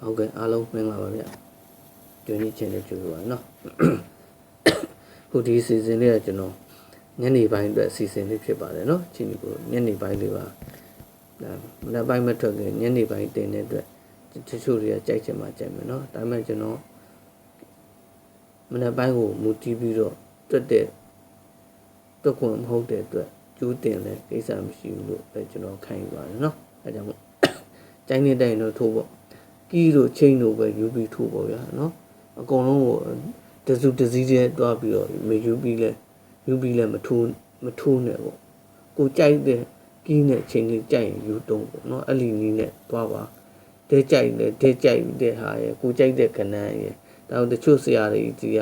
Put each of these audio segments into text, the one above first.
ဟုတ်ကဲ့အားလုံးမင်္ဂလာပါဗျကျွန်းကြီးချင်းလေးကြိုးပါနော်ခုဒီစီစဉ်လေးကကျွန်တော်ညနေပိုင်းအတွက်စီစဉ်လေးဖြစ်ပါတယ်နော်ချင်းဒီကိုညနေပိုင်းလေးပါဒါမနက်ပိုင်းမထွက်ခင်ညနေပိုင်းတင်တဲ့အတွက်တချို့တွေကကြိုက်ချင်မှကြိုက်မယ်နော်ဒါပေမဲ့ကျွန်တော်မနက်ပိုင်းကိုမူတည်ပြီးတော့တွတ်တဲ့တွတ်ခွင့်မဟုတ်တဲ့အတွက်ကျူးတင်တဲ့ကိစ္စမရှိဘူးလို့ပဲကျွန်တော်ခံယူပါတယ်နော်အဲကြောင့်မို့ကျိုင်းနေတိုင်းတော့ထိုးပေါ့ ကီးတို့ချင်းတို့ပဲယူပြီးထိုးပေါ့ဗျာနော်အကုန်လုံးကိုတစုတစည်းတည်းတွားပြီးတော့မယူပြီးလဲယူပြီးလဲမထိုးမထိုးနဲ့ပေါ့ကိုကြိုက်တဲ့ကီးနဲ့ချင်းလေးကြိုက်ရင်ယူတုံးပေါ့နော်အဲ့လီနီးနဲ့တွားပါတဲကြိုက်တယ်တဲကြိုက်တဲ့ဟာရယ်ကိုကြိုက်တဲ့ကဏ္ဍရယ်ဒါတချို့ဆရာတွေကြီးက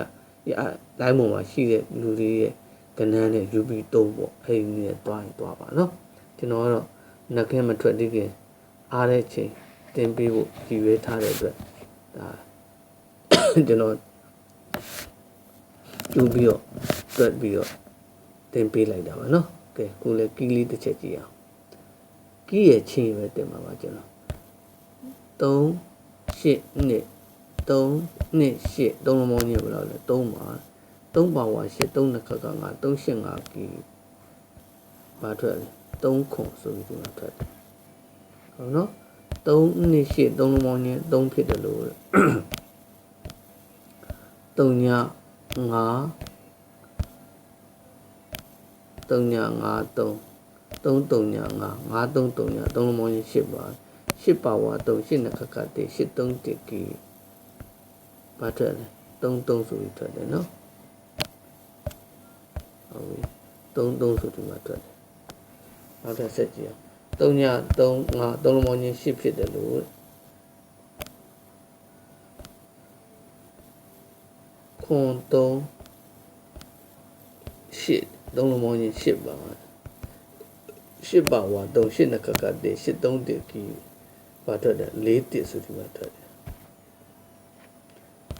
တိုင်းပေါ်မှာရှိတဲ့လူတွေရဲ့ကဏ္ဍနဲ့ယူပြီးတုံးပေါ့အဲ့ဒီနဲ့တွားရင်တွားပါနော်ကျွန်တော်ကတော့နှက်ခင်းမထွက်သေးခင်အားတဲ့ချိန် တင်ပေးဖို့ကြည်ရွေးထားတဲ့အတွက်ဒါကျွန်တော်ကျူပြီးတော့တွက်ပြီးတော့တင်ပေးလိုက်တာပါနော်ကဲခုလည်းကီးလေးတစ်ချက်ကြည့်အောင်ကီးရဲ့ချင်းပဲတင်ပါပါကျွန်တော်3 8နှစ်3နှစ်8 3လုံးမောင်းကြီးဘယ်လောက်လဲ3ပါ3ပါဝါ8 3နှစ်ခက်က9 3 8 5ကီးဘာထွက်လဲ3ခွန်ဆိုပြီးဒီမှာထွက်တယ်ဟုတ်နော် 3နှစ်ရှိ3လုံးပေါင်းချင်း3ဖြစ်တယ်လို့3ည5 3ည5 3 3 3ည5 5 3 3ည3လုံးပေါင်းချင်း8ပါ8ပါဝါ3 8နှစ်ခက်ခတ်တဲ့8 3တစ်ကီဘာထွက်လဲ3 3ဆိုပြီးထွက်တယ်နော်ဟုတ်ပြီ3 3ဆိုဒီမှာထွက်တယ်နောက်တစ်ဆက်ကြည့်အောင် 3ည3 5 3လုံးပေါင်းချင်း8ဖြစ်တယ်လို့ခွန်3 8 3လုံးပေါင်းချင်း8ပါ8ပါဝါ3 8နှစ်ခက်ကတည်း8 3တစ်ကီဘာထွက်တယ်4တစ်ဆိုဒီမှာထွက်တယ်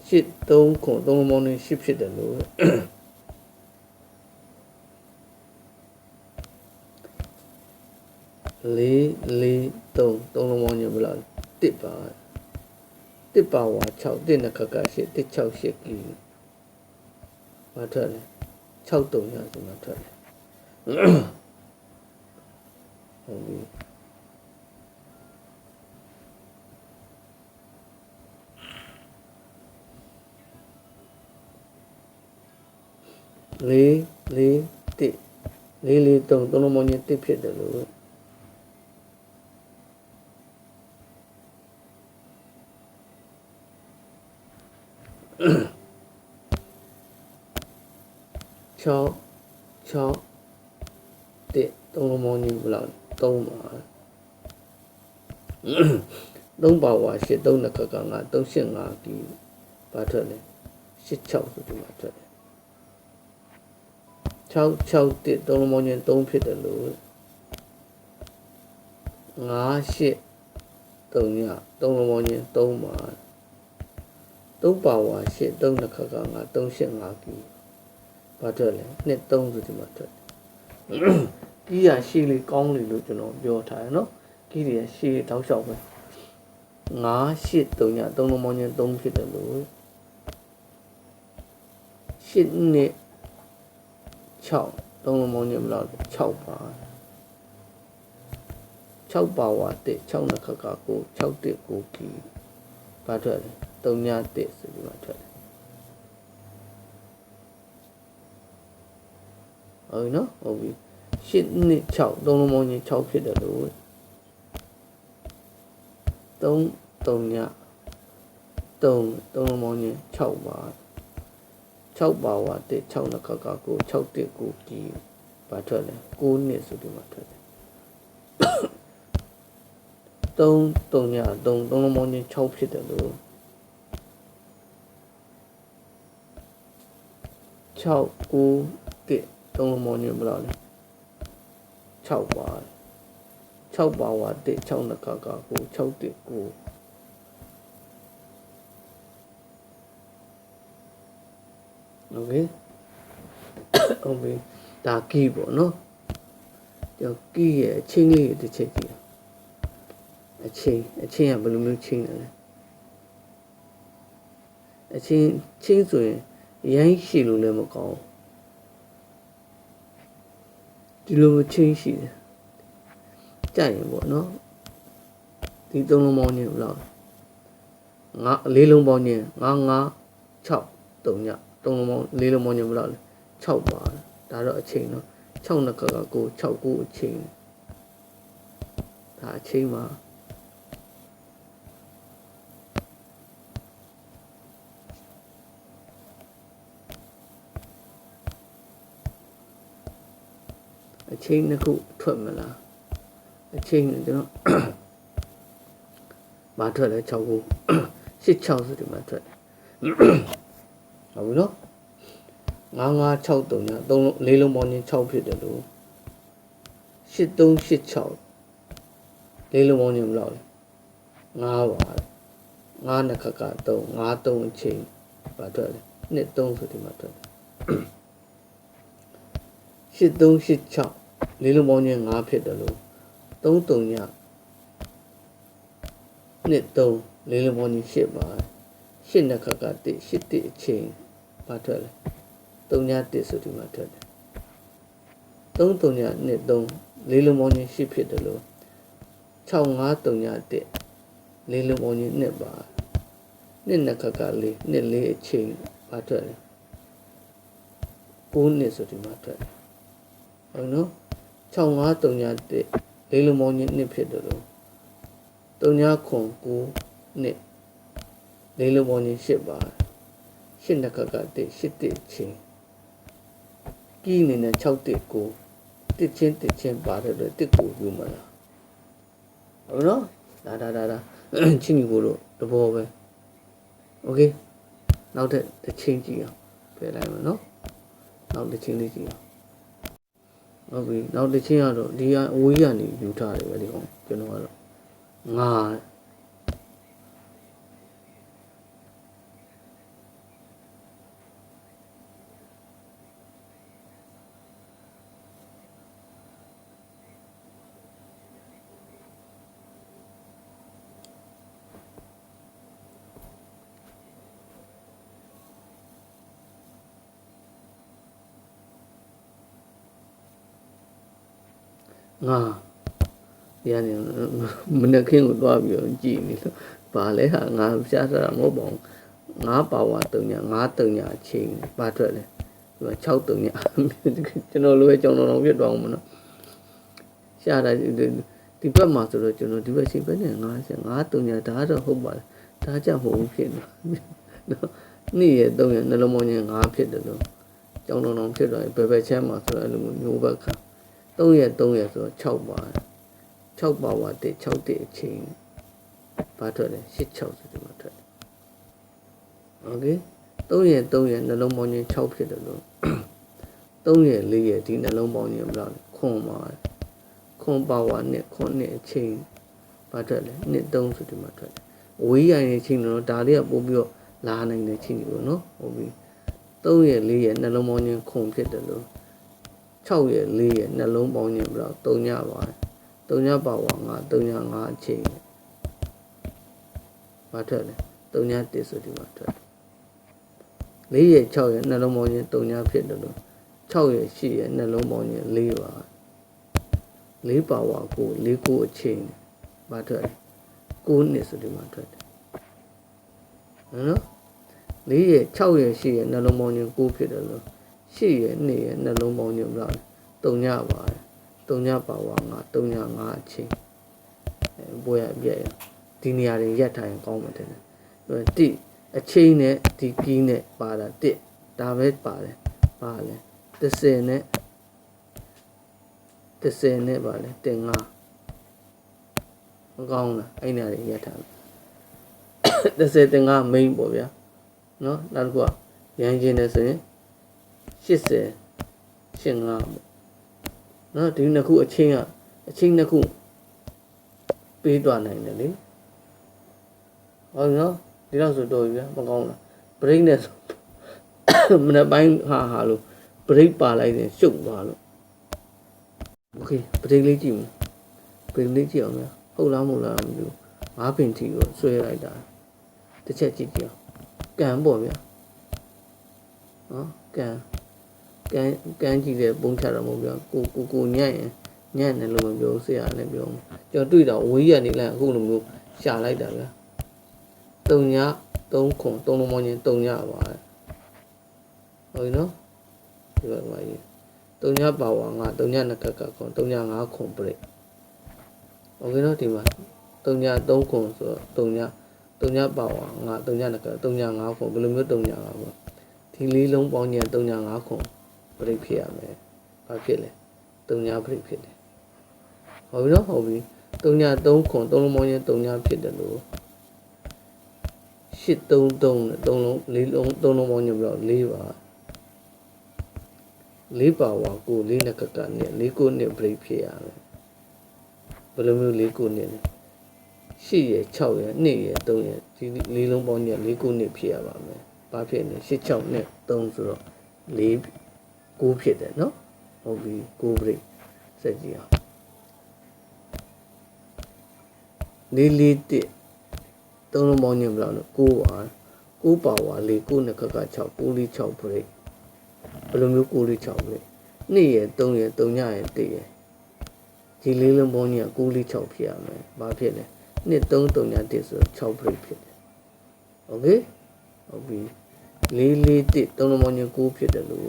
8 3ခွန်3လုံးပေါင်းချင်း8ဖြစ်တယ်လို့ လေးလေးသုံးသုံးလုံးပေါင်းညဘလားတစ်ပါတစ်ပါဝါ6တစ်နှစ်ခက်က8တစ်6 8ကီမထွက်လဲ6တုံရဆိုမှထွက်တယ်ဟုတ်ပြီလေးလေးတစ်လေးလေးသုံးသုံးလုံးပေါင်းညတစ်ဖြစ်တယ်လို့ 6 6တစ်သုံးလုံးပေါင်းညဘလောက်3ပါ3ပါဝါ8 3နှစ်ခက်က9 3 8 5ကီဘာထွက်လဲ8 6ဆိုဒီမှာထွက်တယ်6 6တစ်သုံးလုံးပေါင်းည3ဖြစ်တယ်လို့9 8 3ည3လုံးပေါင်းည3ပါ3ပါဝါ8 3နှစ်ခက်က9 3 8 5ကီ ဘာထွက်လဲနှစ်3ဆိုဒီမှာထွက်ကီးရရှေးလေးကောင်းလေလို့ကျွန်တော်ပြောထားတယ်နော်ကီးတွေရှေးတောက်လျှောက်ပဲ9 8 3ည3လုံးပေါင်းည3ဖြစ်တယ်လို့8နှစ်6 3လုံးပေါင်းညဘယ်လောက်6ပါ6ပါဝါတစ်6နှစ်ခက်ကကို6တစ်ကိုကီဘာထွက်လဲ3ညတစ်ဆိုဒီမှာထွက်တယ် ဟုတ်နော်ဟုတ်ပြီ8နှစ်6သုံးလုံးပေါင်းချင်း6ဖြစ်တယ်လို့3 3ည3 3လုံးပေါင်းချင်း6ပါ6ပါဝါတစ်6နှစ်ခက်ကကို6တစ်ကိုကီဘာထွက်လဲ9နှစ်ဆိုဒီမှာထွက်တယ်3 3ည3 3လုံးပေါင်းချင်း6ဖြစ်တယ်လို့6 9တစ် သုံးလုံးမောင်းညဘယ်လောက်လဲ6ပါ6ပါဝါတစ်6နှစ်ခါကကို6တစ်ကိုโอเคဟုတ်ပြီဒါကီးပေါ့နော်ကျော်ကီးရဲ့အချင်းလေးတစ်ချက်ကြည့်အချင်းအချင်းကဘယ်လိုမျိုးချင်းလဲလဲ အချင်းချင်းဆိုရင်ရိုင်းရှိလို့လည်းမကောင်းဘူး ဒီလိုမချင်းရှိတယ်ကြိုက်ရင်ပေါ့နော်ဒီသုံးလုံးပေါင်းချင်းဘယ်လောက်လဲငါလေးလုံးပေါင်းချင်းငါငါ6 3ညသုံးလုံးပေါင်းလေးလုံးပေါင်းချင်းဘယ်လောက်လဲ6ပါဒါတော့အချိန်နော်6နှစ်ခါကကို6ကိုအချိန်ဒါအချိန်မှာ အချိန်နှစ်ခုထွက်မလားအချိန်ကျွန်တော်ဘာထွက်လဲ6ခု8 6ဆိုဒီမှာထွက်တယ်ဟုတ်ပြီနော်9 9 6 3ည3လုံး၄လုံးပေါင်းချင်း6ဖြစ်တယ်လို့8 3 8 6လေးလုံးပေါင်းချင်းဘယ်လောက်လဲ9ပါ9နှစ်ခက်က3 9 3အချိန်ဘာထွက်လဲ2 3ဆိုဒီမှာထွက်တယ်8 3 8 6 လေးလုံးပေါင်းချင်း9ဖြစ်တယ်လို့3 3ညနှစ်3လေးလုံးပေါင်းချင်း8ပါ8နှစ်ခက်က1 8 1အချိန်ဘာထွက်လဲ3ည1ဆိုဒီမှာထွက်တယ်3 3ညနှစ်3လေးလုံးပေါင်းချင်း8ဖြစ်တယ်လို့6 5 3ည1လေးလုံးပေါင်းချင်း2ပါနှစ်နှစ်ခက်ကလေးနှစ်လေးအချိန်ဘာထွက်လဲ9နှစ်ဆိုဒီမှာထွက်တယ်ဟုတ်နော် 6 5 3ည1လေးလုံးပေါင်းချင်း2ဖြစ်တယ်လို့3ညခွန်9နှစ်လေးလုံးပေါင်းချင်း8ပါ8နှစ်ခက်က1 8တစ်ချင်းကီးအနေနဲ့6တစ်9တစ်ချင်းတစ်ချင်းပါတယ်လို့တစ်ကိုယူမလားဟုတ်နော်ဒါဒါဒါဒါချင်းကြီးကိုတော့တဘောပဲโอเคနောက်ထပ်တစ်ချင်းကြည့်အောင်ဖယ်လိုက်မယ်နော်နောက်တစ်ချင်းလေးကြည့်အောင် ဟုတ်ပြီနောက်တစ်ချင်းကတော့ဒီကအဝေးကနေယူထားတယ်ပဲဒီကောင်ကျွန်တော်ကတော့ငါ ငါဒီကနေမနက်ခင်းကိုသွားပြီးတော့ကြည်နေလို့ဘာလဲဟာငါရှားတာမဟုတ်ပါဘူးငါပါဝါတုံညာငါတုံညာအချိန်ပါထွက်လဲဒီမှာ6တုံညာကျွန်တော်လိုပဲကြောင်တော်တော်ပြတ်သွားအောင်မနော်ရှားတာဒီဘက်မှာဆိုတော့ကျွန်တော်ဒီဘက်ရှိဘက်နဲ့ငါရှာငါတုံညာဒါတော့ဟုတ်ပါလားဒါကြောင့်မဟုတ်ဘူးဖြစ်နေနော်နေ့ရဲ့တုံညာနှလုံးပေါင်းချင်းငါဖြစ်တယ်လို့ကြောင်တော်တော်ဖြစ်သွားရင်ဘယ်ဘက်ချမ်းမှာဆိုတော့အဲ့လိုမျိုးဘက်ခါ 3ရက်3ရက်ဆိုတော့6ပါ6ပါဝါ1 6တစ်အချိန်ဘာထွက်လဲ8 6ဆိုဒီမှာထွက်တယ်โอเค3ရက်3ရက်နှလုံးပေါင်းချင်း6ဖြစ်တယ်လို့3ရက်4ရက်ဒီနှလုံးပေါင်းချင်းဘယ်လောက်လဲခွန်ပါခွန်ပါဝါနဲ့ခွန်နဲ့အချိန်ဘာထွက်လဲ1 3ဆိုဒီမှာထွက်တယ်ဝေးရိုင်ရဲ့ချိန်တော့ဒါလေးကပို့ပြီးတော့လာနိုင်တဲ့ချိန်ကြီးပေါ့နော်ဟုတ်ပြီ3ရက်4ရက်နှလုံးပေါင်းချင်းခွန်ဖြစ်တယ်လို့ 6ရက်4ရက်နှလုံးပေါင်းခြင်းဘယ်လောက်3ညပါတယ်3ညပါဝါငါ3ည5အချိန်ဘာထွက်လဲ3ည1ဆိုဒီမှာထွက်4ရက်6ရက်နှလုံးပေါင်းခြင်း3ညဖြစ်တယ်လို့6ရက်8ရက်နှလုံးပေါင်းခြင်း4ပါ4ပါဝါကို4ကိုအချိန်ဘာထွက်လဲ9နှစ်ဆိုဒီမှာထွက်တယ်နော်4ရက်6ရက်8ရက်နှလုံးပေါင်းခြင်း9ဖြစ်တယ်လို့ ရှေ့ရနေရနှလုံးပေါင်းညွှန်ပြတယ်တုံညပါတယ်တုံညပါဝါငါတုံညငါအချင်းအဲဘွဲရပြည့်ရဒီနေရာတွေရက်ထိုင်ကောင်းမှတင်တယ်တိအချင်းနဲ့ဒီကီးနဲ့ပါတာတစ်ဒါပဲပါတယ်ပါလဲ30နဲ့30နဲ့ပါလဲတင်ငါမကောင်းလားအဲ့နေရာတွေရက်ထိုင်30တင်ငါ main ပေါ့ဗျာနော်နောက်တစ်ခုကရန်ကျင်တယ်ဆိုရင် 80 85ပေါ့နော်ဒီနှစ်ခုအချင်းကအချင်းနှစ်ခုပေးသွားနိုင်တယ်လေဟုတ်နော်ဒီတော့ဆိုတော့ပြမကောင်းလား break နဲ့မနေ့ပိုင်းဟာဟာလို့ break ပါလိုက်ရင်ရှုပ်သွားလို့ okay break လေးကြည့်မယ် break လေးကြည့်အောင်လားဟုတ်လားမဟုတ်လားမသိဘူးငါးပင်ထီကိုဆွဲလိုက်တာတစ်ချက်ကြည့်ကြည့်အောင်ကန်ပေါ့ဗျာနော်ကန် ကန်ကန်ကြည့်တယ်ပုံချတော့မပြောကိုကိုကိုညံ့ရင်ညံ့တယ်လို့မပြောဆရာလည်းပြောကျွန်တော်တွေ့တာဝေးရနေလိုက်အခုလိုမျိုးရှာလိုက်တာဗျာတုံညာ3ခု3လုံးပေါင်းရင်တုံညာပါဟုတ်ပြီနော်ဒီဘက်မှာကြီးတုံညာပါဝါငါတုံညာနှစ်ခက်ကခုတုံညာ5ခုပြိဟုတ်ပြီနော်ဒီမှာတုံညာ3ခုဆိုတော့တုံညာတုံညာပါဝါငါတုံညာနှစ်ခက်တုံညာ5ခုဘယ်လိုမျိုးတုံညာပါဘောဒီလေးလုံးပေါင်းရင်တုံညာ5ခု ပရိတ်ဖြစ်ရမယ်ဘာဖြစ်လဲတုံညပရိတ်ဖြစ်တယ်ဟုတ်ပြီနော်ဟုတ်ပြီတုံည3ခွန်3လုံးပေါင်းညတုံညဖြစ်တယ်လို့8 3 3နဲ့3လုံး4လုံး3လုံးပေါင်းညပြီးတော့4ပါ4ပါဝါကို4နှစ်ခက်ကနဲ့4ကိုနှစ်ပရိတ်ဖြစ်ရမယ်ဘယ်လိုမျိုး4ကိုနှစ်လဲ8ရယ်6ရယ်2ရယ်3ရယ်ဒီ4လုံးပေါင်းည4ကိုနှစ်ဖြစ်ရပါမယ်ဘာဖြစ်လဲ8 6နဲ့3ဆိုတော့4 6ဖြစ်တယ်နော်ဟုတ်ပြီ6 break စက်ကြည့်အောင်လေးလေးတစ်သုံးလုံးပေါင်းခြင်းဘယ်လောက်လဲ6ပါ6ပါဝါလေး6နှစ်ခက်က6 6လေး6 break ဘယ်လိုမျိုး6လေး6 break 2ရယ်3ရယ်3ညရယ်1ရယ်ဒီလေးလုံးပေါင်းခြင်းက6လေး6ဖြစ်ရမယ်ဘာဖြစ်လဲ2 3 3ည1ဆို6 break ဖြစ်တယ် okay ဟုတ်ပြီလေးလေးတစ်သုံးလုံးပေါင်းခြင်း6ဖြစ်တယ်လို့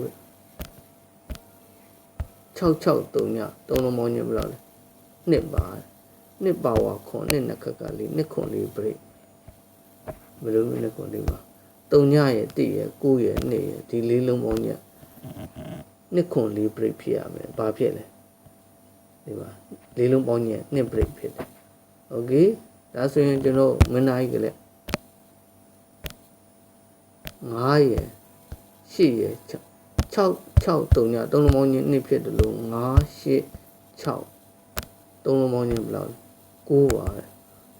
663ညသုံးလုံးပေါင်းညဘယ်လောက်လဲ2ပါ2ပါဝါခွန်2နှစ်ခက်ကလေး2ခွန်လေးပရိတ်ဘယ်လိုမျိုးလဲခွန်လေးပါ3ညရဲ့1ရဲ့9ရဲ့2ရဲ့ဒီလေးလုံးပေါင်းည2ခွန်လေးပရိတ်ဖြစ်ရမယ်ဘာဖြစ်လဲဒီပါလေးလုံးပေါင်းည2ပရိတ်ဖြစ်တယ်โอเคဒါဆိုရင်ကျွန်တော်မင်းသားကြီးကလည်း9ရဲ့8ရဲ့6 6 6 3ည3လုံးပေါင်းည2ဖြစ်တယ်လို့9 8 6 3လုံးပေါင်းညဘယ်လောက်လဲ9ပါပဲ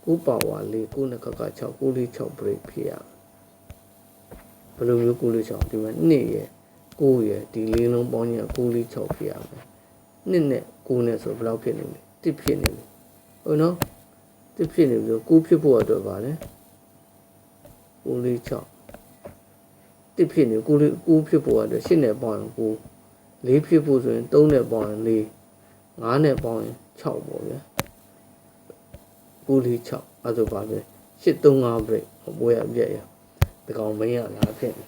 9ပါဝါ4 9နှစ်ခက်က6 9လေး6 break ဖြစ်ရဘယ်လိုမျိုး9လေး6ဒီမှာ2ရယ်9ရယ်ဒီလေးလုံးပေါင်းည9လေး6ဖြစ်ရမယ်2နဲ့9နဲ့ဆိုဘယ်လောက်ဖြစ်နေလဲ1ဖြစ်နေပြီဟုတ်နော်1ဖြစ်နေပြီ9ဖြစ်ဖို့အတွက်ပါလေ9လေး6 1ဖြစ်နေ9လေး9ဖြစ်ဖို့အတွက်8နဲ့ပေါင်းရင်9 4ဖြစ်ဖို့ဆိုရင်3နဲ့ပေါင်းရင်4 5နဲ့ပေါင်းရင်6ပေါ့ဗျာ946အဲ့ဒါပါပဲ835 break ဘိုးရပြက်ရဒီကောင်မင်းရလာဖြစ်နေ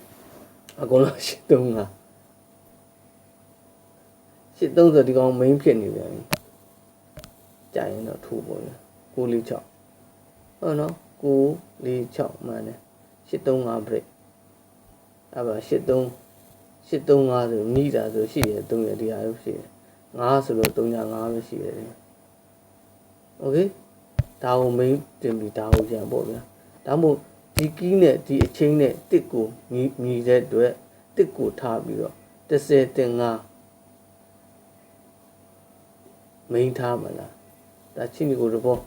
အကုန်လုံး835 830ဒီကောင် main ဖြစ်နေပြန်ပြီကြာရင်တော့ထိုးပေါ့ဗျာ946ဟုတ်နော်946မှန်တယ်835 break အဲ့ပါ83 835ဆိုမိတာဆိုရှိတယ်3ရဒီဟာရှိတယ်5ဆိုလို့35ပဲရှိတယ်โอเคဒါကို main တင်ပြီးဒါကိုပြန်ပေါ့ဗျာဒါမို့ဒီကီးနဲ့ဒီအချင်းနဲ့တစ်ကိုမြည်မြည်တဲ့အတွက်တစ်ကိုထားပြီးတော့30တင်5 main ထားမလားဒါချင်းကိုတဘော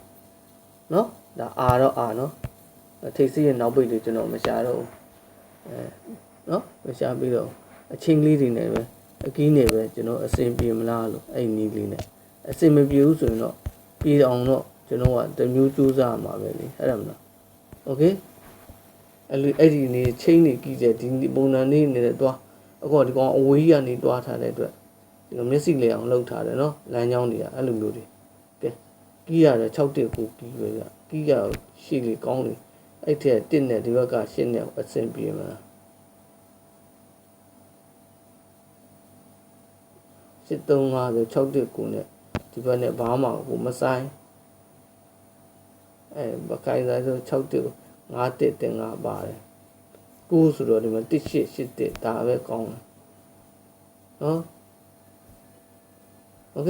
နော်ဒါအာတော့အာနော်ထိတ်စီးရဲ့နောက်ပိတ်တွေကျွန်တော်မရှာတော့ဘူးအဲ နော်မရှာပြီးတော့အချင်းလေးတွေနဲ့ပဲအကီးနဲ့ပဲကျွန်တော်အစင်ပြေမလားလို့အဲ့နီးလေးနဲ့အစင်မပြေဘူးဆိုရင်တော့ပြေအောင်တော့ကျွန်တော်ကတမျိုးစူးစမ်းမှာပဲလေအဲ့ဒါမလားโอเคအဲ့ဒီအဲ့ဒီနေချင်းနေကြီးတဲ့ဒီပုံစံလေးနေတဲ့တွားအခုဒီကောင်အဝေးကနေတွားထားတဲ့အတွက်ဒီလိုမျက်စိလေအောင်လှုပ်ထားတယ်နော်လမ်းကြောင်းတွေကအဲ့လိုမျိုးတွေကဲကြီးရတယ်6တက်ကိုကြီးပဲကကြီးရရှိလေကောင်းလေအဲ့ထက်1နဲ့ဒီဘက်က8နဲ့အဆင်ပြေမှာ 7350 6တက်ကိုနဲ့ဒီဘက်နဲ့ဘာမှကိုမဆိုင်အဲဘကိုင်းဆိုင်ဆို6တက်5တက်တင်5ပါတယ်9ဆိုတော့ဒီမှာ1 8 8တက်ဒါပဲကောင်းတယ်နော်โอเค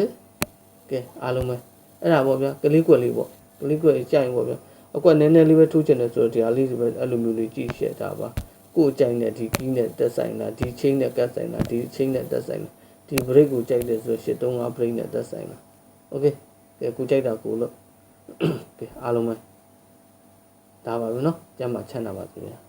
ကဲအားလုံးပဲအဲ့ဒါပေါ့ဗျာကလေးကွက်လေးပေါ့ကလေးကွက်ကြိုင်ပေါ့ဗျာအကွက်နည်းနည်းလေးပဲထိုးချင်တယ်ဆိုတော့ဒီအားလေးပဲအဲ့လိုမျိုးလေးကြည့်ရှက်တာပါကိုယ်ကြိုင်တဲ့ဒီကီးနဲ့တက်ဆိုင်တာဒီချင်းနဲ့ကတ်ဆိုင်တာဒီချင်းနဲ့တက်ဆိုင်တာ ဒီ break ကိုကြိုက်တယ်ဆို835 break နဲ့တက်ဆိုင်တာโอเคကဲကိုကြိုက်တာကိုလို့ကဲအားလုံးပဲဒါပါပဲเนาะကျမ်းမှာချမ်းသာပါစေဗျာ